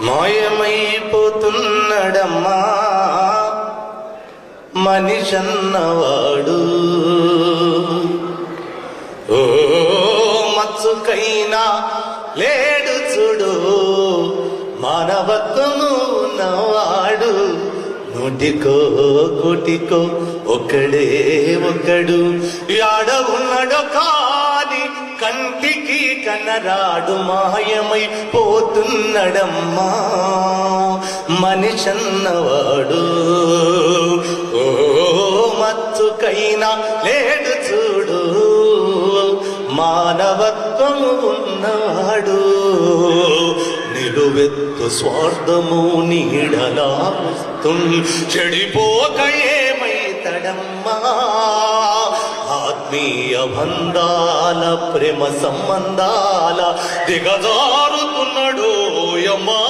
మాయమైపోతున్నాడమ్మా. మనిషన్నవాడు. ఓ మచ్చుకైనా లేడు చూడు. మానవత్వము ఉన్నవాడు. నూటికో కోటికో ఒక్కడే ఒకడు. యాడ ఉన్నాడో కాని కంటి కనరాడు మాయమై పోతున్నడమ్మా. మనిషన్నవాడు. ఓ మత్తుకైనా లేడు చూడు. మానవత్వము ఉన్నాడు నిలువెత్తు స్వార్థము నీడలా చెడిపోకయే ఆత్మీయ బంధాల ప్రేమ సంబంధాల దిగజారుతున్నాడు యమ్మా.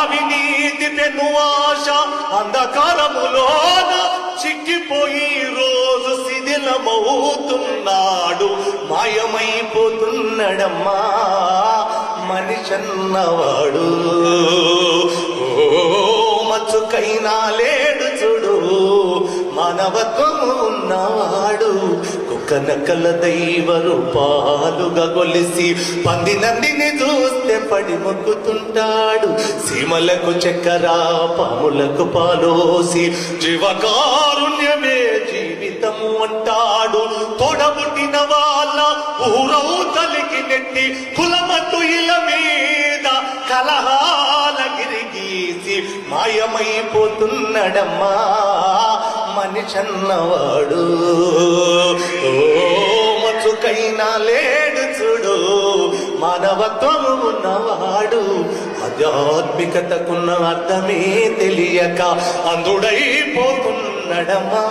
అవినీతి పెను ఆశ అంధకారములోన చిక్కిపోయి రోజు శిథిలమవుతున్నాడు. మాయమైపోతున్నాడమ్మా మనిషన్నవాడు. ఓ మచ్చుకైనా లేడు మానవత్వము ఉన్నాడు. కుక్క నక్కల దైవ రూపాలుగా గొలిసి పంది నందిని చూస్తే పడి మొక్కుతుంటాడు. సీమలకు చక్కెర పాములకు పాలోసి జీవకారుణ్యమే జీవితము అంటాడు. తోడబుట్టిన వాళ్ళ ఊరవుతలికి నెట్టి కులమట్టు ఇల మీద కలహాల గిరిగీసి మాయమైపోతున్నాడమ్మా. మనిషన్నవాడు ఓ మచ్చుకైనా లేడు చూడు మానవత్వము ఉన్నవాడు. ఆధ్యాత్మికతకున్న అర్థమే తెలియక అందుడైపోతున్నడమా